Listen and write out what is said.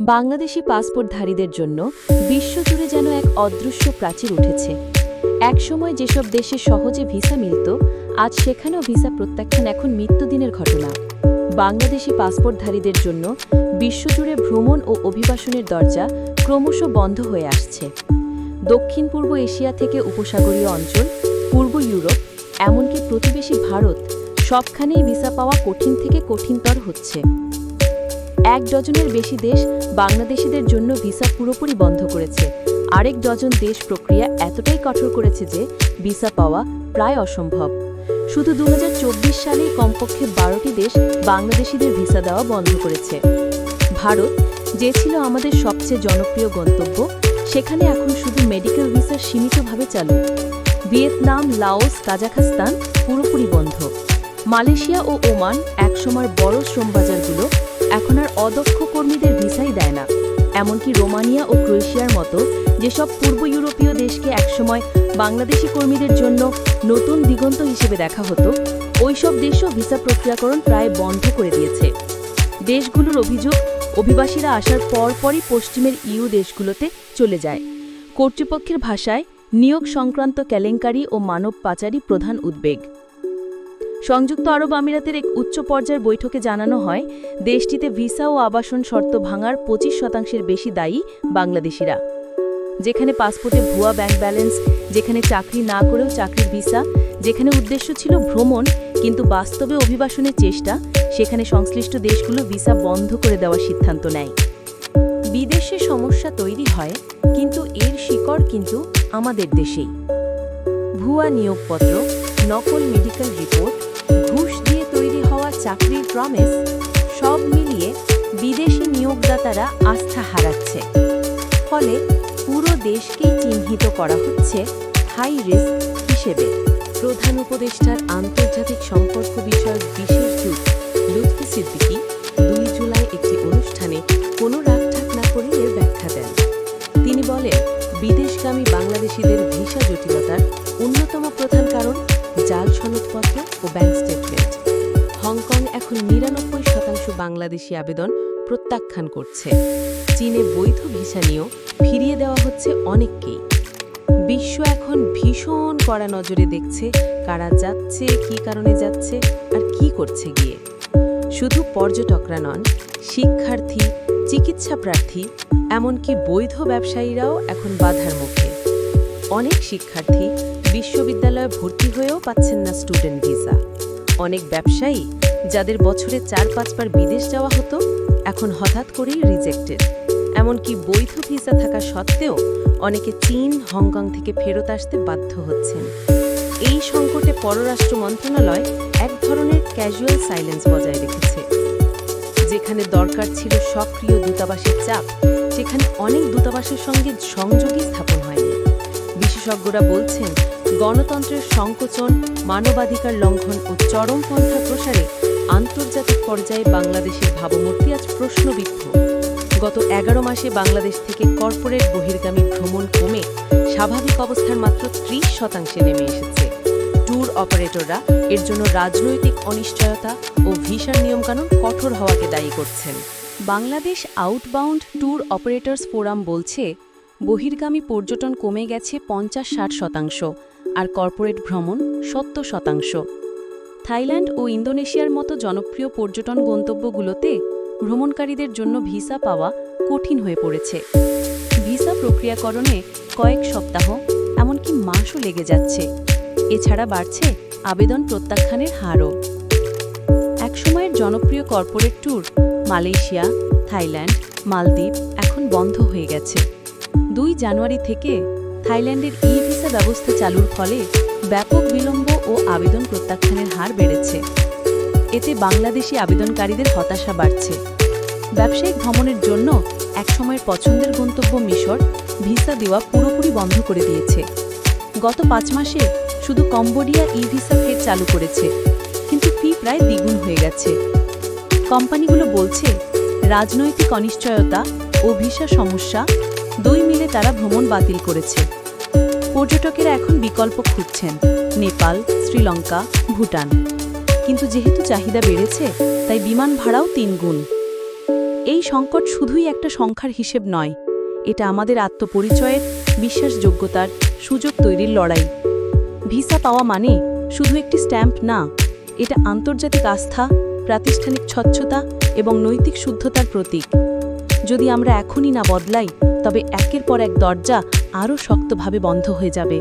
বাংলাদেশি পাসপোর্টধারীদের জন্য বিশ্বজুড়ে যেন এক অদৃশ্য প্রাচীর উঠেছে। একসময় যেসব দেশে সহজে ভিসা মিলত, আজ সেখানেও ভিসা প্রত্যাখ্যান এখন মৃত্যুদিনের ঘটনা। বাংলাদেশি পাসপোর্টধারীদের জন্য বিশ্বজুড়ে ভ্রমণ ও অভিবাসনের দরজা ক্রমশ বন্ধ হয়ে আসছে। দক্ষিণ পূর্ব এশিয়া থেকে উপসাগরীয় অঞ্চল, পূর্ব ইউরোপ, এমনকি প্রতিবেশী ভারত সবখানেই ভিসা পাওয়া কঠিন থেকে কঠিনতর হচ্ছে। এক ডজনের বেশি দেশ বাংলাদেশিদের জন্য ভিসা পুরোপুরি বন্ধ করেছে। আরেক ডজন দেশ প্রক্রিয়া এতটাই কঠোর করেছে যে ভিসা পাওয়া প্রায় অসম্ভব। শুধু দু সালেই কমপক্ষে বারোটি দেশ বাংলাদেশিদের ভিসা দেওয়া বন্ধ করেছে। ভারত, যে ছিল আমাদের সবচেয়ে জনপ্রিয় গন্তব্য, সেখানে এখন শুধু মেডিকেল ভিসা সীমিতভাবে চালু। ভিয়েতনাম, লাওস, কাজাখস্তান পুরোপুরি বন্ধ। মালয়েশিয়া ও ওমান একসময় বড় শ্রমবাজারগুলো এখন আর অদক্ষ কর্মীদের ভিসাই দেয় না। এমনকি রোমানিয়া ও ক্রোয়েশিয়ার মতো যেসব পূর্ব ইউরোপীয় দেশকে একসময় বাংলাদেশি কর্মীদের জন্য নতুন দিগন্ত হিসেবে দেখা হতো, ওইসব দেশও ভিসা প্রক্রিয়াকরণ প্রায় বন্ধ করে দিয়েছে। দেশগুলোর অভিযোগ, অভিবাসীরা আসার পরপরই পশ্চিমের ইউ দেশগুলোতে চলে যায়। কর্তৃপক্ষের ভাষায়, নিয়োগ সংক্রান্ত কেলেঙ্কারি ও মানব পাচারই প্রধান উদ্বেগ। সংযুক্ত আরব আমিরাতের এক উচ্চ পর্যায়ের বৈঠকে জানানো হয়, দেশটিতে ভিসা ও আবাসন শর্ত ভাঙার পঁচিশ শতাংশের বেশি দায়ী বাংলাদেশিরা। যেখানে পাসপোর্টে ভুয়া ব্যাংক ব্যালেন্স, যেখানে চাকরি না করেও চাকরির ভিসা, যেখানে উদ্দেশ্য ছিল ভ্রমণ, কিন্তু বাস্তবে অভিবাসনের চেষ্টা, সেখানে সংশ্লিষ্ট দেশগুলো ভিসা বন্ধ করে দেওয়ার সিদ্ধান্ত নেয়। বিদেশে সমস্যা তৈরি হয়, কিন্তু এর শিকড় কিন্তু আমাদের দেশেই। ভুয়া নিয়োগপত্র, নকল মেডিকেল রিপোর্ট চাকরির প্রমিস সব মিলিয়ে বিদেশি নিয়োগদাতারা আস্থা হারাচ্ছে। ফলে পুরো দেশকেই চিহ্নিত করা হচ্ছে হাই রিস্ক হিসেবে। প্রধান উপদেষ্টার আন্তর্জাতিক সম্পর্ক বিষয়ক বিশেষ দূত লুৎফি সিদ্দিকী দুই জুলাই একটি অনুষ্ঠানে কোনো রাগঠাক না করে এর ব্যাখ্যা দেন। তিনি বলেন, বিদেশগামী বাংলাদেশিদের ভিসা জটিলতার অন্যতম প্রধান কারণ জাল সনদপত্র ও ব্যাংক স্টেটমেন্ট হংকং এখন নিরানব্বই শতাংশ বাংলাদেশি আবেদন প্রত্যাখ্যান করছে। চীনে বৈধ ভিসা নিয়েও ফিরিয়ে দেওয়া হচ্ছে অনেককেই। বিশ্ব এখন ভীষণ কড়া নজরে দেখছে কারা যাচ্ছে, কি কারণে যাচ্ছে আর কি করছে গিয়ে। শুধু পর্যটকরা নন, শিক্ষার্থী, চিকিৎসা প্রার্থী, এমনকি বৈধ ব্যবসায়ীরাও এখন বাধার মুখে। অনেক শিক্ষার্থী বিশ্ববিদ্যালয়ে ভর্তি হয়েও পাচ্ছেন না স্টুডেন্ট ভিসা। অনেক ব্যবসায়ী যাদের বছরে চার পাঁচবার বিদেশ যাওয়া হতো, এখন হঠাৎ করেই রিজেক্টেড এমনকি বৈধ ভিসা থাকা সত্ত্বেও অনেকে চীন, হংকং থেকে ফেরত আসতে বাধ্য হচ্ছেন। এই সংকটে পররাষ্ট্র মন্ত্রণালয় এক ধরনের ক্যাজুয়াল সাইলেন্স বজায় রেখেছে। যেখানে দরকার ছিল সক্রিয় দূতাবাসের চাপ, সেখানে অনেক দূতাবাসের সঙ্গে সংযোগই স্থাপন হয়নি বিশেষজ্ঞরা বলছেন, গণতন্ত্রের সংকোচন, মানবাধিকার লঙ্ঘন ও চরমপন্থা প্রসারে আন্তর্জাতিক পর্যায়ে বাংলাদেশের ভাবমূর্তি আজ প্রশ্নবিদ্ধ। গত এগারো মাসে বাংলাদেশ থেকে কর্পোরেট বহির্গামী ভ্রমণ কমে স্বাভাবিক অবস্থার মাত্র ত্রিশ শতাংশে নেমে এসেছে। ট্যুর অপারেটররা এর জন্য রাজনৈতিক অনিশ্চয়তা ও ভিসার নিয়মকানুন কঠোর হওয়াকে দায়ী করছেন। Bangladesh outbound tour operators forum বলছে বহির্গামী পর্যটন কমে গেছে পঞ্চাশ ষাট শতাংশ আর কর্পোরেট ভ্রমণ সত্তর শতাংশ। থাইল্যান্ড ও ইন্দোনেশিয়ার মতো জনপ্রিয় পর্যটন গন্তব্যগুলোতে ভ্রমণকারীদের জন্য ভিসা পাওয়া কঠিন হয়ে পড়েছে। ভিসা প্রক্রিয়াকরণে কয়েক সপ্তাহ, এমনকি মাসও লেগে যাচ্ছে। এছাড়া বাড়ছে আবেদন প্রত্যাখ্যানের হারও। একসময়ের জনপ্রিয় কর্পোরেট ট্যুর মালয়েশিয়া, থাইল্যান্ড, মালদ্বীপ এখন বন্ধ হয়ে গেছে। দুই জানুয়ারি থেকে থাইল্যান্ডের ই ভিসা ব্যবস্থা চালুর ফলে ব্যাপক বিলম্ব ও আবেদন প্রত্যাখ্যানের হার বেড়েছে। এতে বাংলাদেশি আবেদনকারীদের হতাশা বাড়ছে। ব্যবসায়িক ভ্রমণের জন্য একসময়ের পছন্দের গন্তব্য মিশর ভিসা দেওয়া পুরোপুরি বন্ধ করে দিয়েছে। গত পাঁচ মাসে শুধু কম্বোডিয়া ই ভিসা ফের চালু করেছে, কিন্তু ফি প্রায় দ্বিগুণ হয়ে গেছে। কোম্পানিগুলো বলছে, রাজনৈতিক অনিশ্চয়তা ও ভিসা সমস্যা দুই মিলে তারা ভ্রমণ বাতিল করেছে। পর্যটকেরা এখন বিকল্প খুঁজছেন, নেপাল, শ্রীলঙ্কা, ভুটান। কিন্তু যেহেতু চাহিদা বেড়েছে, তাই বিমান ভাড়াও তিন গুণ। এই সংকট শুধুই একটা সংখ্যার হিসেব নয়, এটা আমাদের আত্মপরিচয়ের, বিশ্বাসযোগ্যতার সুযোগ তৈরির লড়াই। ভিসা পাওয়া মানে শুধু একটি স্ট্যাম্প না, এটা আন্তর্জাতিক আস্থা, প্রাতিষ্ঠানিক স্বচ্ছতা এবং নৈতিক শুদ্ধতার প্রতীক। যদি আমরা এখনই না বদলাই তবে একের পর এক দরজা আরও শক্তভাবে বন্ধ হয়ে যাবে।